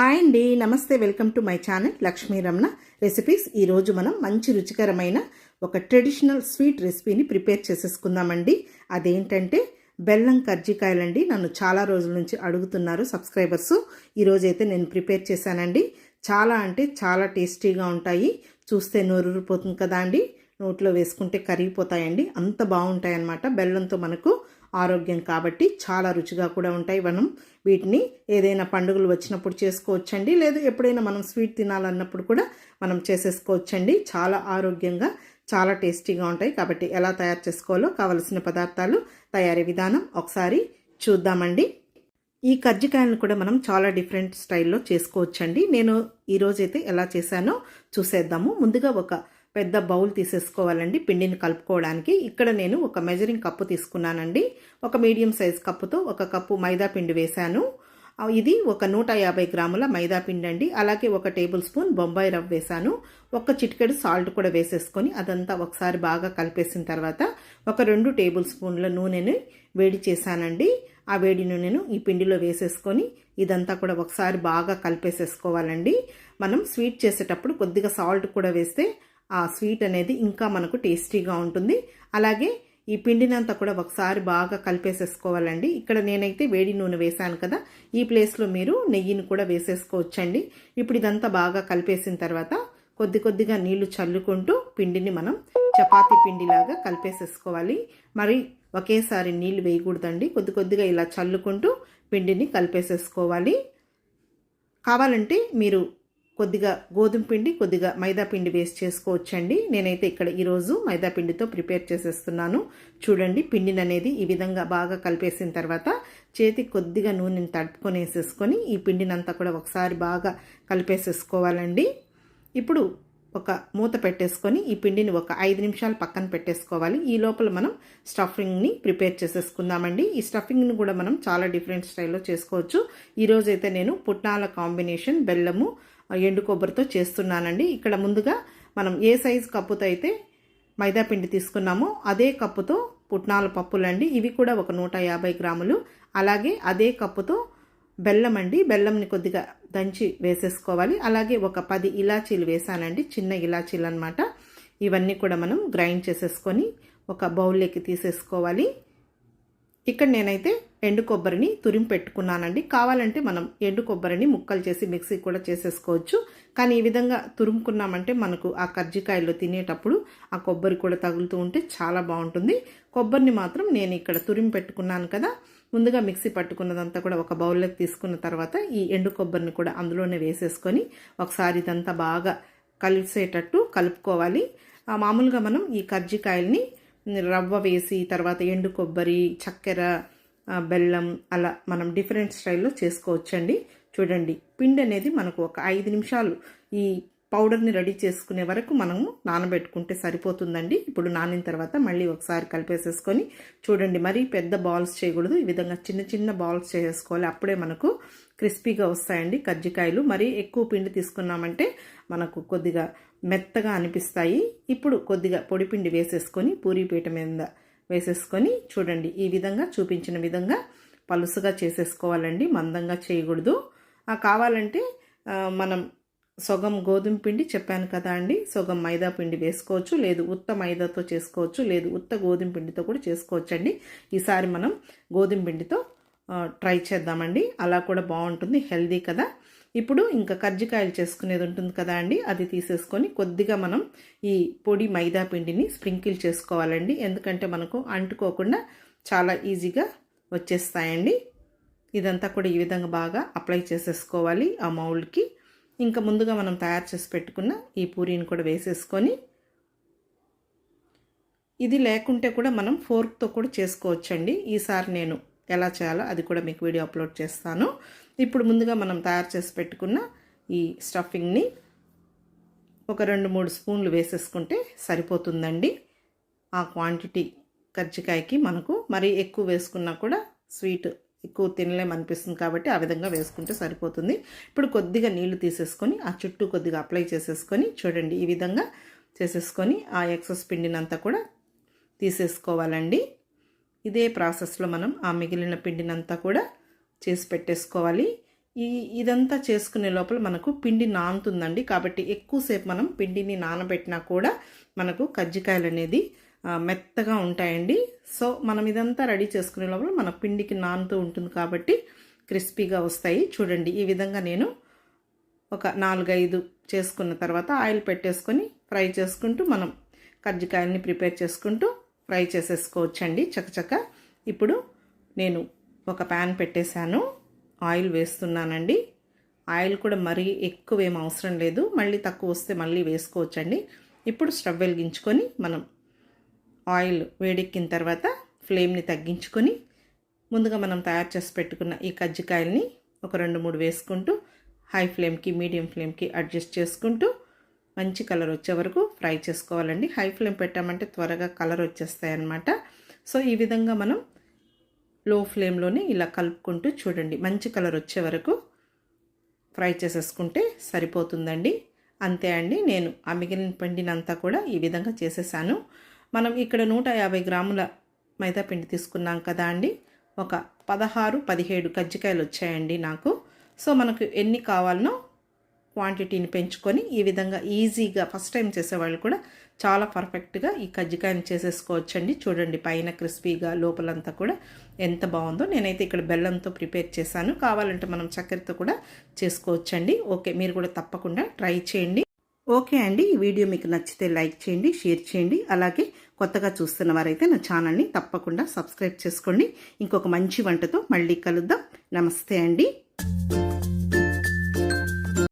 Hi అండి నమస్తే welcome to my channel Lakshmi Ramana recipes. ఈరోజు మనం మంచి రుచికరమైన ఒక ట్రెడిషనల్ స్వీట్ రెసిపీని ప్రిపేర్ చేసేసుకుందామండి. అదేంటంటే బెల్లం కర్జికాయలండి నన్ను చాలా రోజుల నుంచి అడుగుతున్నారు సబ్స్క్రైబర్స్. ఈరోజు అయితే నేను ప్రిపేర్ చేశానండి. చాలా అంటే చాలా టేస్టీగా ఉంటాయి. చూస్తే నోరూరిపోతుంది కదా అండి. నోట్లో వేసుకుంటే కరిగిపోతాయండి. అంత బాగుంటాయి అన్నమాట బెల్లంతో మనకు ఆరోగ్యం కాబట్టి చాలా రుచిగా కూడా ఉంటాయి. మనం వీటిని ఏదైనా పండుగలు వచ్చినప్పుడు చేసుకోవచ్చండి. లేదు ఎప్పుడైనా మనం స్వీట్ తినాలన్నప్పుడు కూడా మనం చేసేసుకోవచ్చండి. చాలా ఆరోగ్యంగా చాలా టేస్టీగా ఉంటాయి. కాబట్టి ఎలా తయారు చేసుకోవాలో కావలసిన పదార్థాలు తయారీ విధానం ఒకసారి చూద్దామండి. ఈ కజ్జికాయలను కూడా మనం చాలా డిఫరెంట్ స్టైల్లో చేసుకోవచ్చండి. నేను ఈరోజైతే ఎలా చేశానో చూసేద్దాము. ముందుగా ఒక పెద్ద బౌల్ తీసేసుకోవాలండి. పిండిని కలుపుకోవడానికి ఇక్కడ నేను ఒక మెజరింగ్ కప్పు తీసుకున్నానండి. ఒక మీడియం సైజ్ కప్పుతో ఒక కప్పు మైదా పిండి వేశాను. ఇది ఒక నూట యాభై గ్రాముల మైదా పిండి అండి అలాగే ఒక టేబుల్ స్పూన్ బొంబాయి రవ్వ వేశాను. ఒక చిటికెడు సాల్ట్ కూడా వేసేసుకొని అదంతా ఒకసారి బాగా కలిపేసిన తర్వాత ఒక రెండు టేబుల్ స్పూన్ల నూనెని వేడి చేశానండి. ఆ వేడి నూనెను ఈ పిండిలో వేసేసుకొని ఇదంతా కూడా ఒకసారి బాగా కలిపేసేసుకోవాలండి. మనం స్వీట్ చేసేటప్పుడు కొద్దిగా సాల్ట్ కూడా వేస్తే ఆ స్వీట్ అనేది ఇంకా మనకు టేస్టీగా ఉంటుంది. అలాగే ఈ పిండినంతా కూడా ఒకసారి బాగా కలిపేసేసుకోవాలండి. ఇక్కడ నేనైతే వేడి నూనె వేశాను కదా ఈ ప్లేస్లో మీరు నెయ్యిని కూడా వేసేసుకోవచ్చండి. ఇప్పుడు ఇదంతా బాగా కలిపేసిన తర్వాత కొద్ది కొద్దిగా నీళ్ళు చల్లుకుంటూ పిండిని మనం చపాతీ పిండిలాగా కలిపేసేసుకోవాలి. మరి ఒకేసారి నీళ్ళు వేయకూడదండి. కొద్ది కొద్దిగా ఇలా చల్లుకుంటూ పిండిని కలిపేసేసుకోవాలి. కావాలంటే మీరు కొద్దిగా గోధుమ పిండి కొద్దిగా మైదా పిండి వేస్ట్ చేసుకోవచ్చండి. నేనైతే ఇక్కడ ఈరోజు మైదా పిండితో ప్రిపేర్ చేసేస్తున్నాను. చూడండి పిండిని అనేది ఈ విధంగా బాగా కలిపేసిన తర్వాత చేతి కొద్దిగా నూనెని తడుపుకొని వేసేసుకొని ఈ పిండినంతా కూడా ఒకసారి బాగా కలిపేసేసుకోవాలండి. ఇప్పుడు ఒక మూత పెట్టేసుకొని ఈ పిండిని ఒక ఐదు నిమిషాలు పక్కన పెట్టేసుకోవాలి. ఈ లోపల మనం స్టఫింగ్ని ప్రిపేర్ చేసేసుకుందామండి. ఈ స్టఫింగ్ని కూడా మనం చాలా డిఫరెంట్ స్టైల్లో చేసుకోవచ్చు. ఈరోజైతే నేను పుట్నాల కాంబినేషన్ బెల్లము ఎండు కొబ్బరితో చేస్తున్నానండి. ఇక్కడ ముందుగా మనం ఏ సైజు కప్పుతో అయితే మైదాపిండి తీసుకున్నామో అదే కప్పుతో పుట్నాల పప్పులండి. ఇవి కూడా ఒక నూట యాభై గ్రాములు. అలాగే అదే కప్పుతో బెల్లం అండి. బెల్లంని కొద్దిగా దంచి వేసేసుకోవాలి. అలాగే ఒక పది ఇలాచీలు వేసానండి. చిన్న ఇలాచీలు అనమాట ఇవన్నీ కూడా మనం గ్రైండ్ చేసేసుకొని ఒక బౌల్లోకి తీసేసుకోవాలి. ఇక్కడ నేనైతే ఎండు కొబ్బరిని తురిమి పెట్టుకున్నానండి. కావాలంటే మనం ఎండు కొబ్బరిని ముక్కలు చేసి మిక్సీ కూడా చేసేసుకోవచ్చు. కానీ ఈ విధంగా తురుముకున్నామంటే మనకు ఆ కజ్జికాయలు తినేటప్పుడు ఆ కొబ్బరి కూడా తగులుతూ ఉంటే చాలా బాగుంటుంది. కొబ్బరిని మాత్రం నేను ఇక్కడ తురిమి పెట్టుకున్నాను కదా. ముందుగా మిక్సీ పట్టుకున్నదంతా కూడా ఒక బౌల్లోకి తీసుకున్న తర్వాత ఈ ఎండు కొబ్బరిని కూడా అందులోనే వేసేసుకొని ఒకసారి ఇదంతా బాగా కలిసేటట్టు కలుపుకోవాలి. మామూలుగా మనం ఈ కర్జికాయల్ని రవ్వ వేసి తర్వాత ఎండు కొబ్బరి చక్కెర బెల్లం అలా మనం డిఫరెంట్ స్టైల్లో చేసుకోవచ్చండి. చూడండి పిండి అనేది మనకు ఒక ఐదు నిమిషాలు ఈ పౌడర్ని రెడీ చేసుకునే వరకు మనము నానబెట్టుకుంటే సరిపోతుందండి. ఇప్పుడు నానిన తర్వాత మళ్ళీ ఒకసారి కలిపేసేసుకొని చూడండి మరీ పెద్ద బాల్స్ చేయకూడదు. ఈ విధంగా చిన్న చిన్న బాల్స్ చేసుకోవాలి అప్పుడే మనకు క్రిస్పీగా వస్తాయండి కజ్జికాయలు. మరీ ఎక్కువ పిండి తీసుకున్నామంటే మనకు కొద్దిగా మెత్తగా అనిపిస్తాయి. ఇప్పుడు కొద్దిగా పొడిపిండి వేసేసుకొని పూరీపీట మీద వేసేసుకొని చూడండి ఈ విధంగా చూపించిన విధంగా పలుసుగా చేసేసుకోవాలండి. మందంగా చేయకూడదు. కావాలంటే మనం సొగం గోధుమ పిండి చెప్పాను కదా అండి. సొగం మైదా పిండి వేసుకోవచ్చు లేదు ఉత్త మైదాతో చేసుకోవచ్చు లేదు ఉత్త గోధుమ పిండితో కూడా చేసుకోవచ్చు అండి ఈసారి మనం గోధుమ పిండితో ట్రై చేద్దామండి. అలా కూడా బాగుంటుంది హెల్దీ కదా. ఇప్పుడు ఇంకా కజ్జికాయలు చేసుకునేది ఉంటుంది కదా అండి. అది తీసేసుకొని కొద్దిగా మనం ఈ పొడి మైదా పిండిని స్ప్రింకిల్ చేసుకోవాలండి. ఎందుకంటే మనకు అంటుకోకుండా చాలా ఈజీగా వచ్చేస్తాయండి. ఇదంతా కూడా ఈ విధంగా బాగా అప్లై చేసేసుకోవాలి ఆ మౌల్డ్కి. ఇంకా ముందుగా మనం తయారు చేసి పెట్టుకున్న ఈ పూరీని కూడా వేసేసుకొని ఇది లేకుంటే కూడా మనం ఫోర్క్తో కూడా చేసుకోవచ్చండి. ఈసారి నేను ఎలా చేయాలో అది కూడా మీకు వీడియో అప్లోడ్ చేస్తాను. ఇప్పుడు ముందుగా మనం తయారు చేసి పెట్టుకున్న ఈ స్టఫింగ్ని ఒక రెండు మూడు స్పూన్లు వేసేసుకుంటే సరిపోతుందండి. ఆ క్వాంటిటీ కజ్జికాయకి మనకు మరీ ఎక్కువ వేసుకున్నా కూడా స్వీట్ ఎక్కువ తినలేమనిపిస్తుంది కాబట్టి ఆ విధంగా వేసుకుంటే సరిపోతుంది. ఇప్పుడు కొద్దిగా నీళ్ళు తీసేసుకొని ఆ చుట్టూ కొద్దిగా అప్లై చేసేసుకొని చూడండి ఈ విధంగా చేసేసుకొని ఆ ఎక్సెస్ పిండినంతా కూడా తీసేసుకోవాలండి. ఇదే ప్రాసెస్లో మనం ఆ మిగిలిన పిండినంతా కూడా చేసి పెట్టేసుకోవాలి. ఈ ఇదంతా చేసుకునే లోపల మనకు పిండి నానుతుందండి. కాబట్టి ఎక్కువసేపు మనం పిండిని నానబెట్టినా కూడా మనకు కజ్జికాయలు అనేది మెత్తగా ఉంటాయండి. సో మనం ఇదంతా రెడీ చేసుకునే లోపల మన పిండికి నానుతూ ఉంటుంది కాబట్టి క్రిస్పీగా వస్తాయి. చూడండి ఈ విధంగా నేను ఒక నాలుగైదు చేసుకున్న తర్వాత ఆయిల్ పెట్టేసుకొని ఫ్రై చేసుకుంటూ మనం కజ్జికాయల్ని ప్రిపేర్ చేసుకుంటూ ఫ్రై చేసేసుకోవచ్చండి. చకచక. ఇప్పుడు నేను ఒక ప్యాన్ పెట్టేశాను. ఆయిల్ వేస్తున్నానండి. ఆయిల్ కూడా మరీ ఎక్కువ ఏం అవసరం లేదు. మళ్ళీ తక్కువ వస్తే మళ్ళీ వేసుకోవచ్చండి. ఇప్పుడు స్టవ్ వెలిగించుకొని మనం ఆయిల్ వేడెక్కిన తర్వాత ఫ్లేమ్ని తగ్గించుకొని ముందుగా మనం తయారు చేసి పెట్టుకున్న ఈ కజ్జికాయల్ని ఒక రెండు మూడు వేసుకుంటూ హై ఫ్లేమ్కి మీడియం ఫ్లేమ్కి అడ్జస్ట్ చేసుకుంటూ మంచి కలర్ వచ్చే వరకు ఫ్రై చేసుకోవాలండి. హై ఫ్లేమ్ పెట్టామంటే త్వరగా కలర్ వచ్చేస్తాయి అన్నమాట. సో ఈ విధంగా మనం లో ఫ్లేమ్లోనే ఇలా కలుపుకుంటూ చూడండి. మంచి కలర్ వచ్చే వరకు ఫ్రై చేసేసుకుంటే సరిపోతుందండి. అంతే అండి. నేను ఆ మిగిలిన పిండినంతా కూడా ఈ విధంగా చేసేసాను. మనం ఇక్కడ నూట యాభై గ్రాముల మైదాపిండి తీసుకున్నాం కదా అండి. ఒక పదహారు పదిహేడు కజ్జికాయలు వచ్చాయండి నాకు. సో మనకు ఎన్ని కావాలనో క్వాంటిటీని పెంచుకొని ఈ విధంగా ఈజీగా ఫస్ట్ టైం చేసేవాళ్ళు కూడా చాలా పర్ఫెక్ట్గా ఈ కజ్జికాయని చేసేసుకోవచ్చండి. చూడండి పైన క్రిస్పీగా లోపలంతా కూడా ఎంత బాగుందో. నేనైతే ఇక్కడ బెల్లంతో ప్రిపేర్ చేశాను. కావాలంటే మనం చక్కెరతో కూడా చేసుకోవచ్చండి. ఓకే మీరు కూడా తప్పకుండా ట్రై చేయండి. ఓకే అండి. ఈ వీడియో మీకు నచ్చితే లైక్ చేయండి షేర్ చేయండి. అలాగే కొత్తగా చూస్తున్న వారైతే నా ఛానల్ని తప్పకుండా సబ్స్క్రైబ్ చేసుకోండి. ఇంకొక మంచి వంటతో మళ్ళీ కలుద్దాం. నమస్తే అండి.